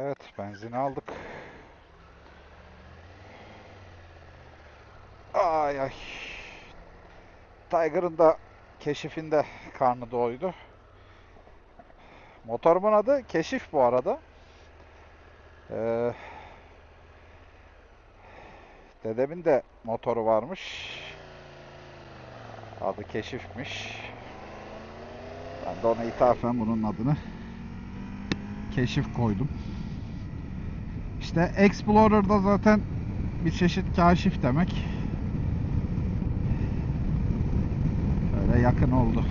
Evet, benzin aldık. Ay ay. Tiger'ın da keşifinde karnı doydu. Motorumun adı Keşif bu arada. Ee, dedemin de motoru varmış. Adı Keşif'miş. Ben de ona ithafen bunun adını Keşif koydum. İşte Explorer'da zaten bir çeşit kaşif demek. Öyle yakın oldu.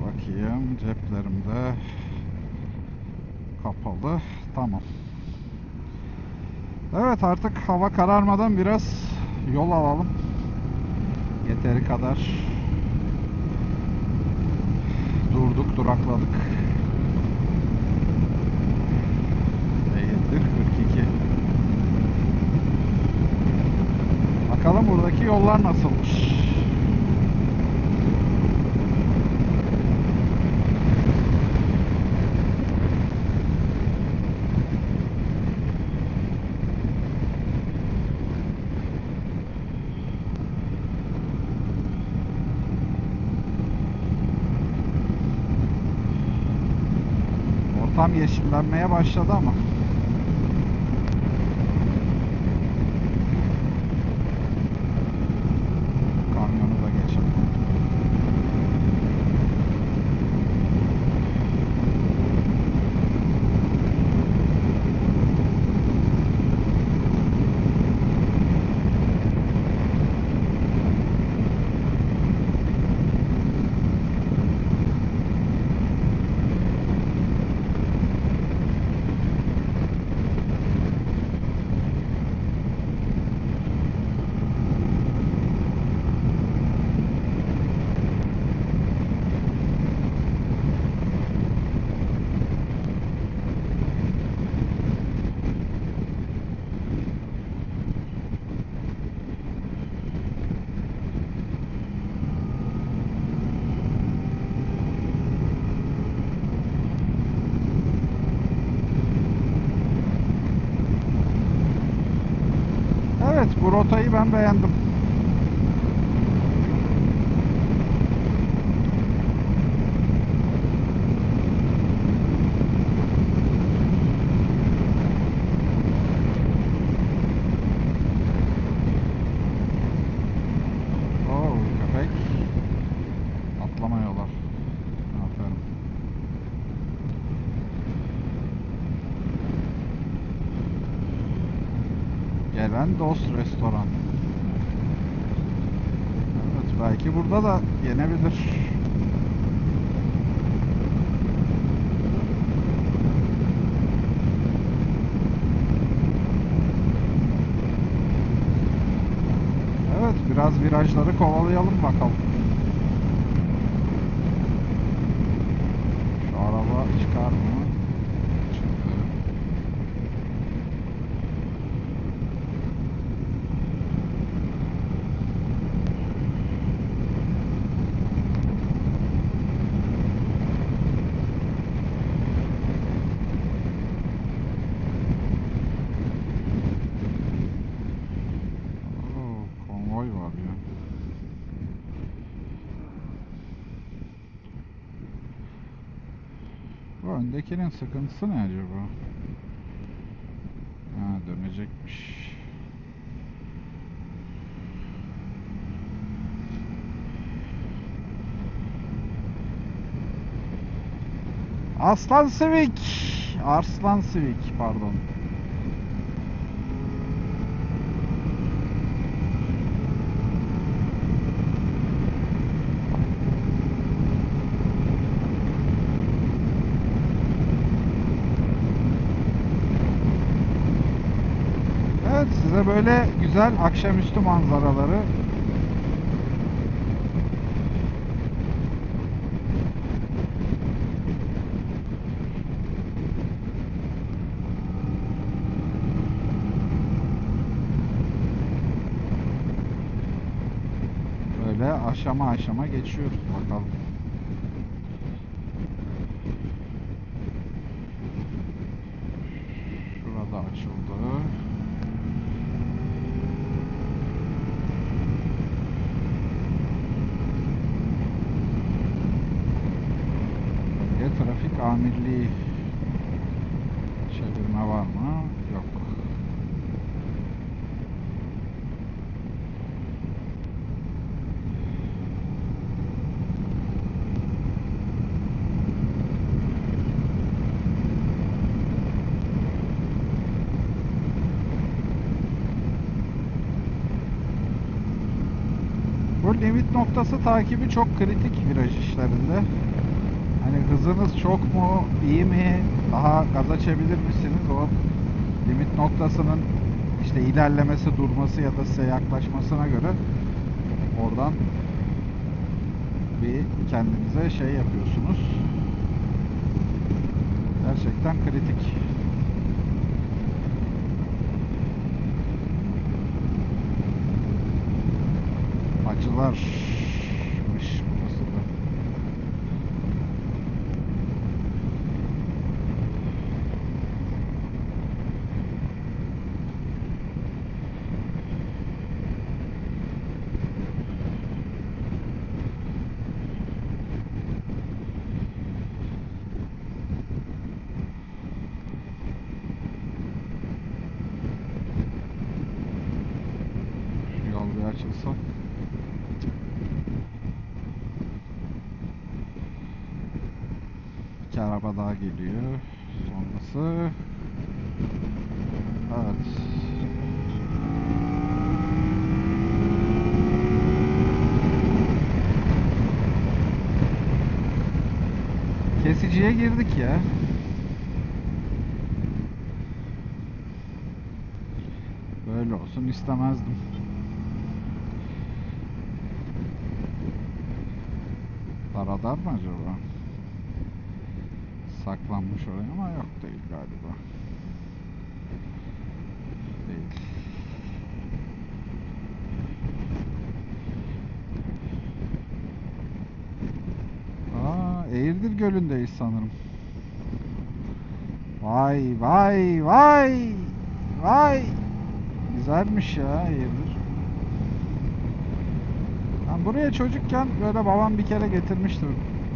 Bakayım ceplerimde kapalı. Tamam. Evet artık hava kararmadan biraz yol alalım. Yeteri kadar durduk, durakladık. Eğildir 42. Bakalım buradaki yollar nasılmış. Ortam yeşillenmeye başladı ama. Evet bu rotayı ben beğendim. Dost Restoran. Evet belki burada da yenebilir. Evet biraz virajları kovalayalım bakalım. Şu araba çıkar mı? Çıktı. Oo, konvoy var ya. Bu öndekinin sıkıntısı ne acaba? Ha dönecekmiş. Aslan Civic. Arslan Civic pardon. Size böyle güzel akşamüstü manzaraları böyle aşama aşama geçiyoruz bakalım. Şurada açıldı. Bölge trafik amirliği çevirme var mı? Yok. Limit noktası takibi çok kritik viraj işlerinde. Hani hızınız çok mu, iyi mi, daha gaza çevirir misiniz? O limit noktasının işte ilerlemesi, durması ya da size yaklaşmasına göre oradan bir kendinize şey yapıyorsunuz. Gerçekten kritik. Acılarmış burası da. Şu yol bir açılsa. İki araba daha geliyor. Sonrası. Evet. Kesiciye girdik ya. Böyle olsun istemezdim. Radar mı acaba? Saklanmış oraya ama yok değil galiba. Değil. Aa, Eğirdir Gölü'ndeyiz sanırım. Vay vay vay vay. Güzelmiş ya Eğirdir. Ben buraya çocukken böyle babam bir kere getirmişti.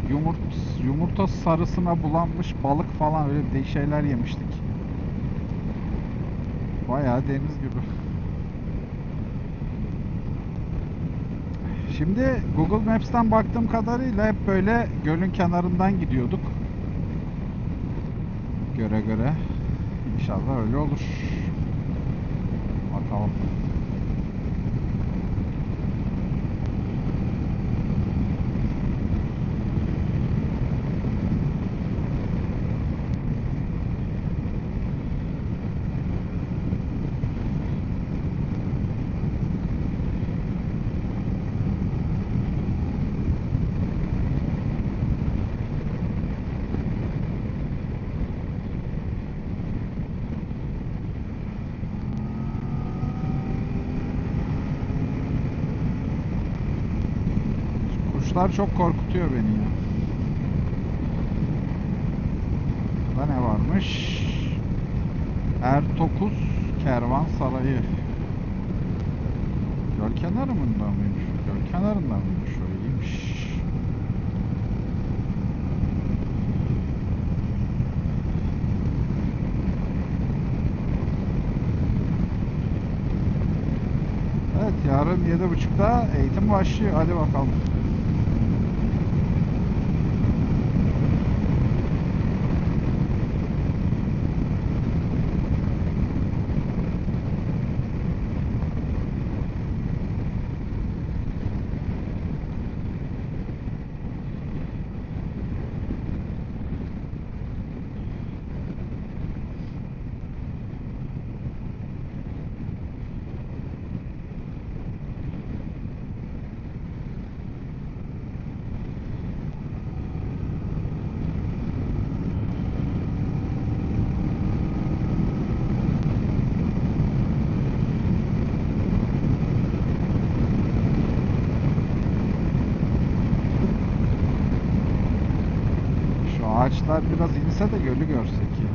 Yumurt, yumurta sarısına bulanmış balık falan öyle de şeyler yemiştik. Bayağı deniz gibi. Şimdi Google Maps'ten baktığım kadarıyla hep böyle gölün kenarından gidiyorduk. Göre göre. İnşallah öyle olur. Bakalım. Kuşlar çok korkutuyor beni ya. Burada ne varmış? Ertokuz Kervansarayı. Göl kenarında mıymış? Göl kenarında mıymış? Öyleymiş. Evet yarın yedi buçukta eğitim başlıyor. Hadi bakalım. Ağaçlar biraz inse de gölü görsek ya.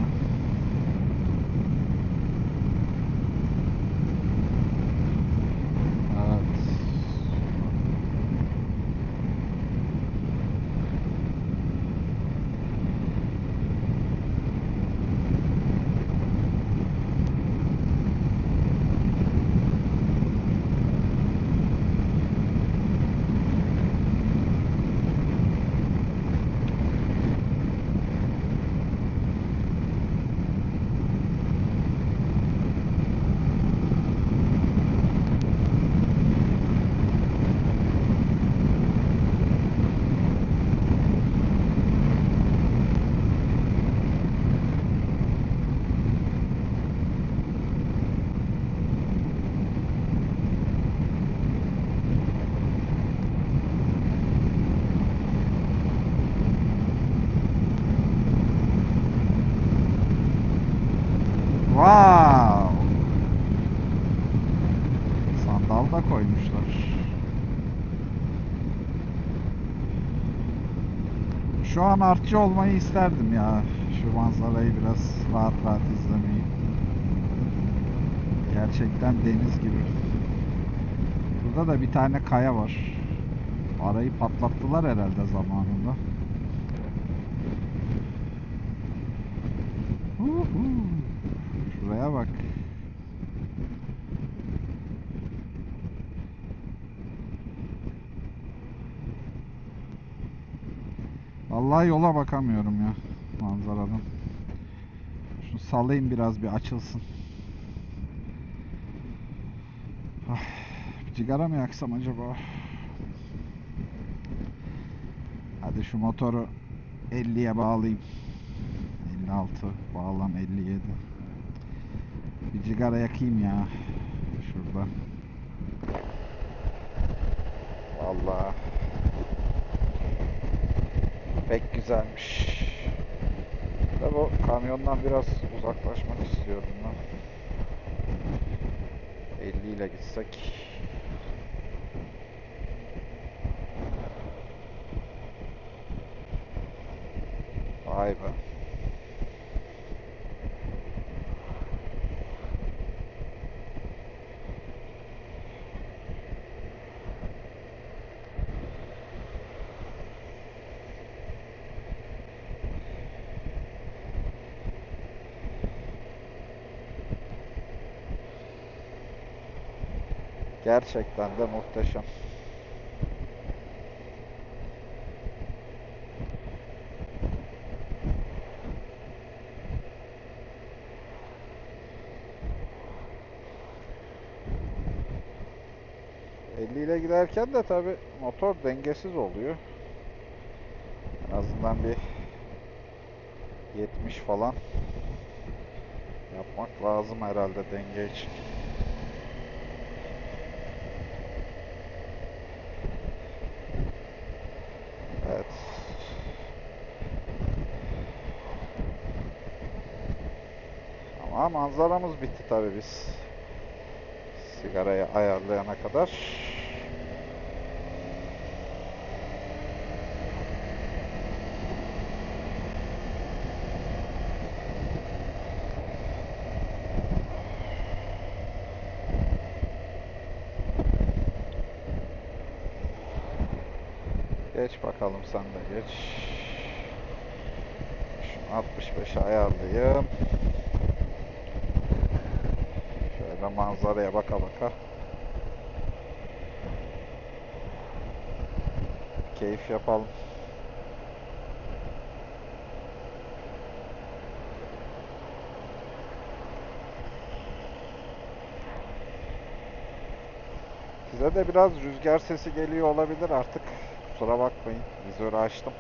Evet. Wow! Sandal da koymuşlar. Şu an artçı olmayı isterdim ya. Şu manzarayı biraz rahat rahat izlemeyi. Gerçekten deniz gibi. Burada da bir tane kaya var. Arayı patlattılar herhalde zamanında. Şuraya bak. Vallahi yola bakamıyorum ya manzaradan. Şunu salayım biraz bir açılsın. Ah, bir sigara mı yaksam acaba? Hadi şu motoru 50'ye bağlayayım. 56 bağlam 57. Bir sigara yakayım ya. Şurada. Vallahi pek güzelmiş. Da bu kamyondan biraz uzaklaşmak istiyorum ben. 50 ile gitsek. Vay be. Gerçekten de muhteşem. ...50 ile giderken de tabi motor dengesiz oluyor. En azından bir 70 falan yapmak lazım herhalde denge için. Evet. Ama manzaramız bitti tabii biz. Sigarayı ayarlayana kadar. Geç bakalım sen de geç. Şunu 65'e ayarlayayım. Manzaraya baka baka. Keyif yapalım. Size de biraz rüzgar sesi geliyor olabilir artık. Kusura bakmayın. Vizörü açtım.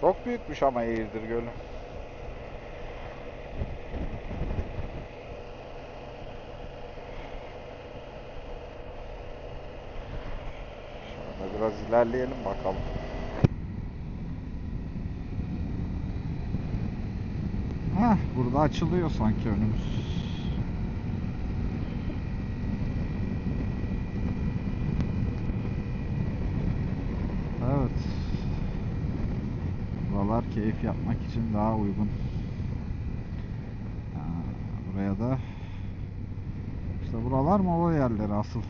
Çok büyükmüş ama Eğirdir Gölü. Şöyle Biraz ilerleyelim bakalım. Hah, burada açılıyor sanki önümüz. Evet. Buralar keyif yapmak için daha uygun. Ha, buraya da işte buralar mola yerleri asıl.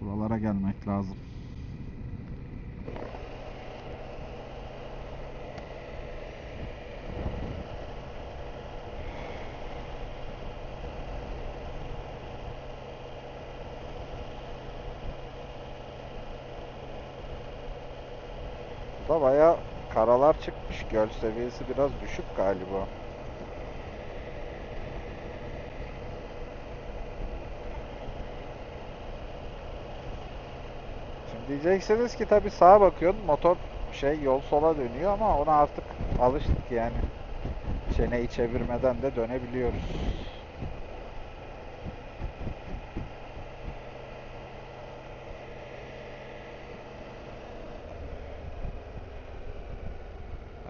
Buralara gelmek lazım. Burada baya karalar çıkmış. Göl seviyesi biraz düşük galiba. Şimdi diyeceksiniz ki tabi sağa bakıyorsun motor şey yol sola dönüyor ama ona artık alıştık yani. Çeneyi çevirmeden de dönebiliyoruz.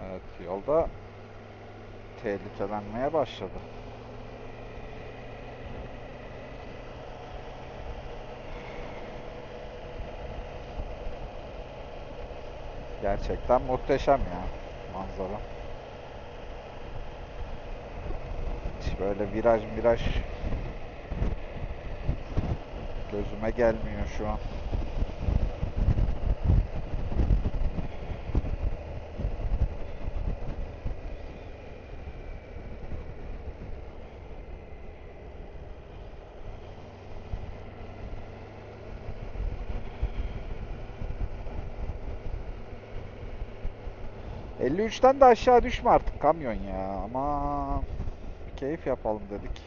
Evet yolda tehlikelenmeye başladı. Gerçekten muhteşem ya manzara. Hiç böyle viraj viraj gözüme gelmiyor şu an. ...53'ten de aşağı düşme artık kamyon ya ama keyif yapalım dedik.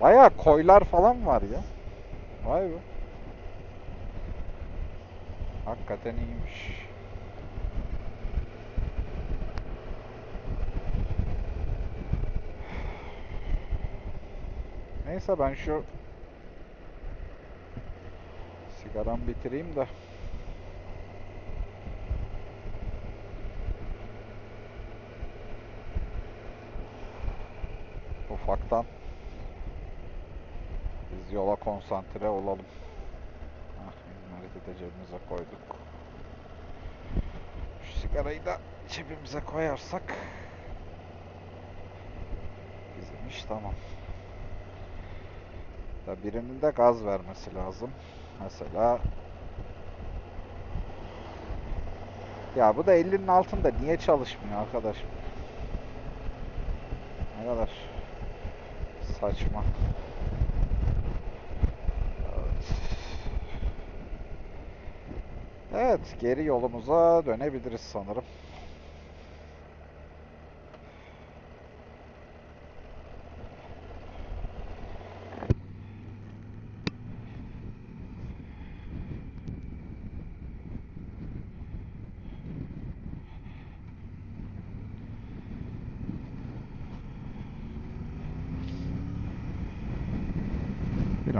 Bayağı koylar falan var ya. Vay be. Hakikaten iyiymiş. Neyse ben şu sigaramı bitireyim de ufaktan biz yola konsantre olalım. Ah, da cebimize koyduk. Şu sigarayı da cebimize koyarsak bizim iş tamam. Da birinin de gaz vermesi lazım. Mesela ya bu da 50'nin altında niye çalışmıyor arkadaşım? Ne kadar saçma. Evet, geri yolumuza dönebiliriz sanırım.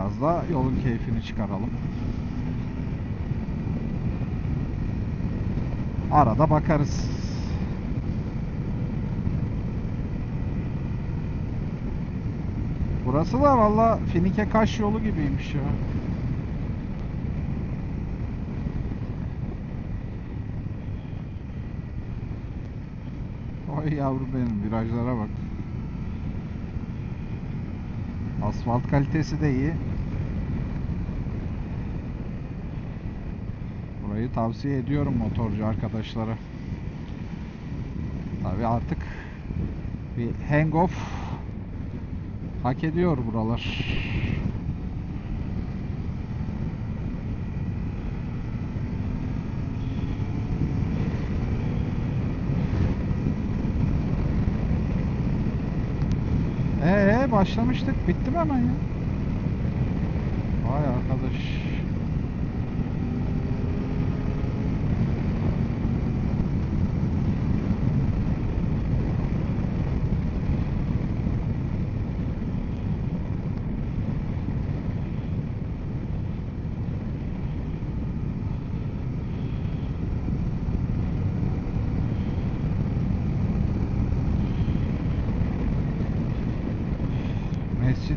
Biraz da yolun keyfini çıkaralım. Arada bakarız. Burası da valla Finike Kaş yolu gibiymiş ya. Oy yavrum benim virajlara bak. Asfalt kalitesi de iyi. Burayı tavsiye ediyorum motorcu arkadaşlara. Tabi artık bir hang off hak ediyor buralar. Ee başlamıştık. Bitti mi hemen ya? Vay arkadaş.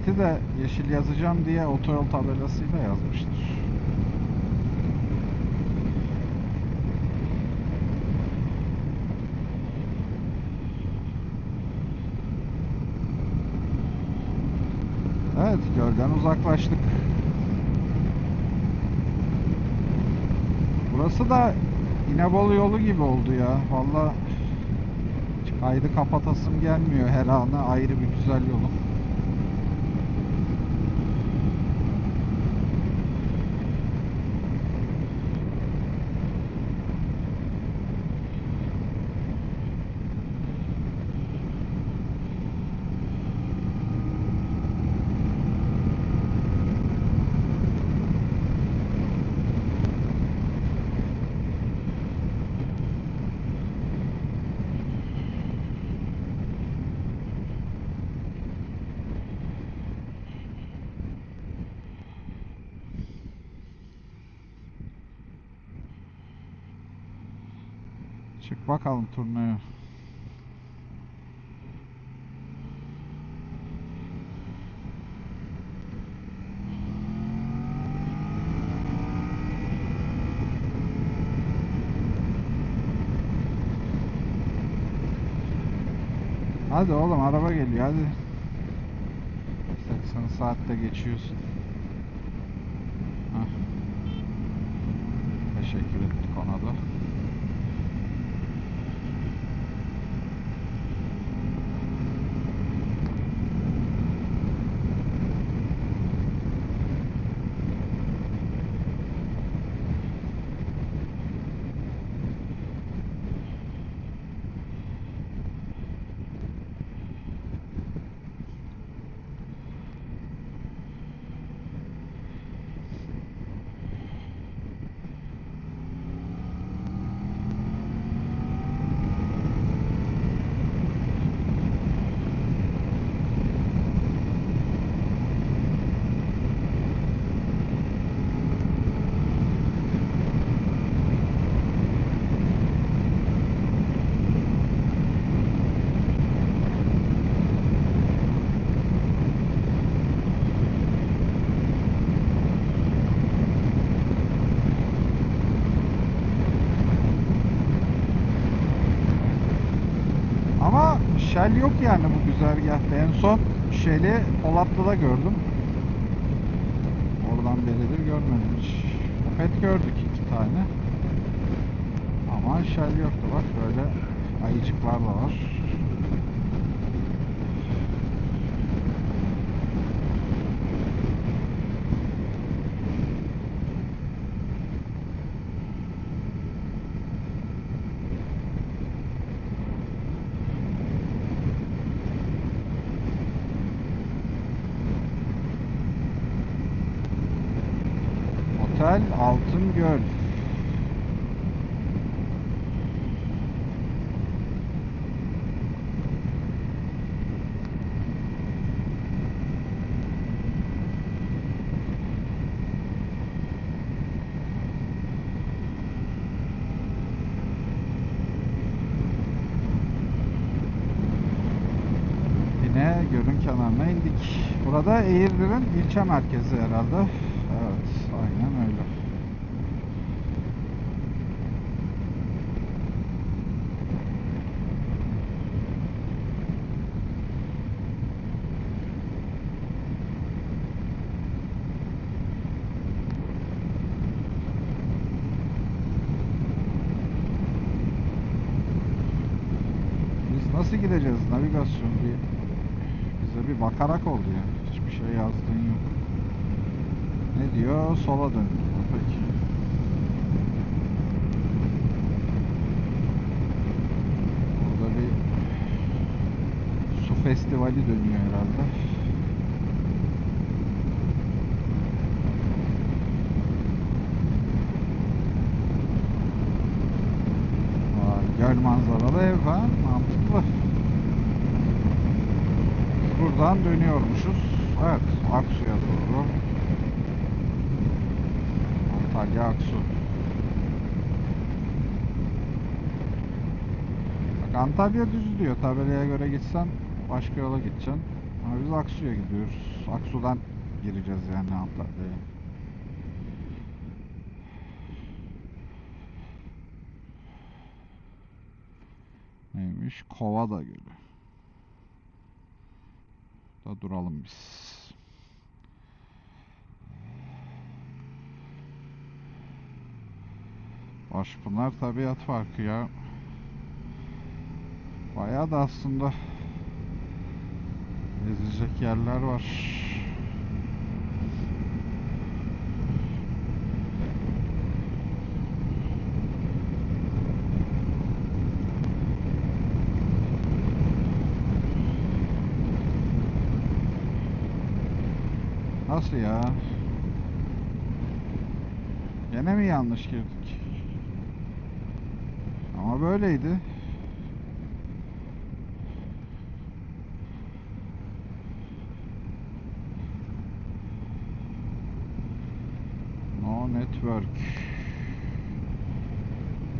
işareti de yeşil yazacağım diye otoyol tabelasıyla yazmıştır. Evet, gölden uzaklaştık. Burası da İnebolu yolu gibi oldu ya. Valla kaydı kapatasım gelmiyor her anı ayrı bir güzel yolun. Çık bakalım turnaya. Hadi oğlum araba geliyor hadi. 80 saatte geçiyorsun. Hah. Teşekkür ettik ona da. Shell yok yani bu güzergahta. En son Shell'i Polatlı'da gördüm. Oradan beridir görmedim hiç. Opet gördük iki tane. Ama Shell yoktu bak böyle ayıcıklar da var. Göl. Yine gölün kenarına indik. Burada Eğirdir'in ilçe merkezi herhalde. Evet, aynen öyle. Biz nasıl gideceğiz? Navigasyon bir bize bir bakarak oldu ya. Hiçbir şey yazdığın yok. Ne diyor? Sola dön. Peki. Burada bir su festivali dönüyor herhalde. Göl manzaralı ev ha. Mantıklı. Buradan dönüyormuşuz. Evet, Aksu'ya doğru. Antalya Aksu. Bak Antalya düz diyor. Tabelaya göre gitsen başka yola gideceksin. Ama biz Aksu'ya gidiyoruz. Aksu'dan gireceğiz yani Antalya'ya. Neymiş? Kovada Gölü. Da duralım biz. Başpınar Tabiat Parkı ya. Bayağı da aslında gezilecek yerler var. Nasıl ya? Gene mi yanlış girdik? Ama böyleydi. No network.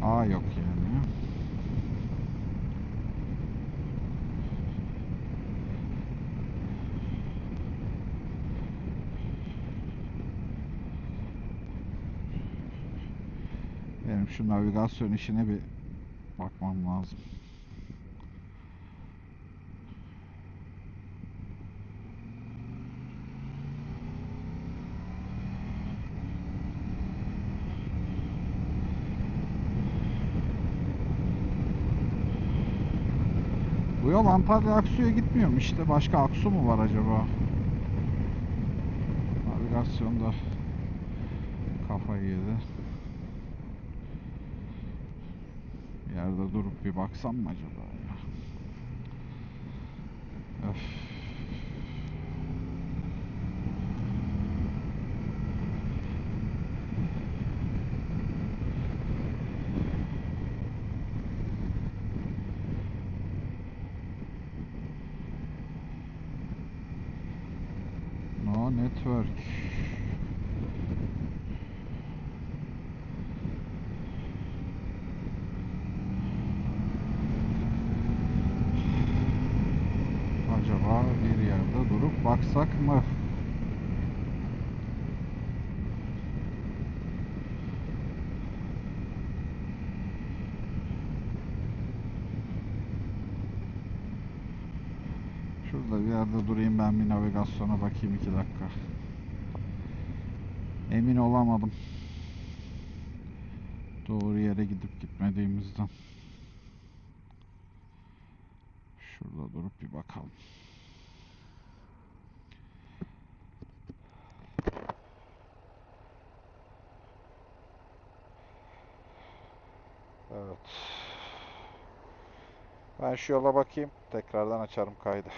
A yok yani. Benim şu navigasyon işine bir bakmam lazım. Bu yol Antalya Aksu'ya gitmiyor mu? İşte başka Aksu mu var acaba? Navigasyonda kafayı yedi. Bir yerde durup bir baksam mı acaba ya? Öf. No network. Acaba bir yerde durup baksak mı? Şurada bir yerde durayım ben bir navigasyona bakayım iki dakika. Emin olamadım. Doğru yere gidip gitmediğimizden. Şurada durup bir bakalım. Evet. Ben şu yola bakayım. Tekrardan açarım kaydı.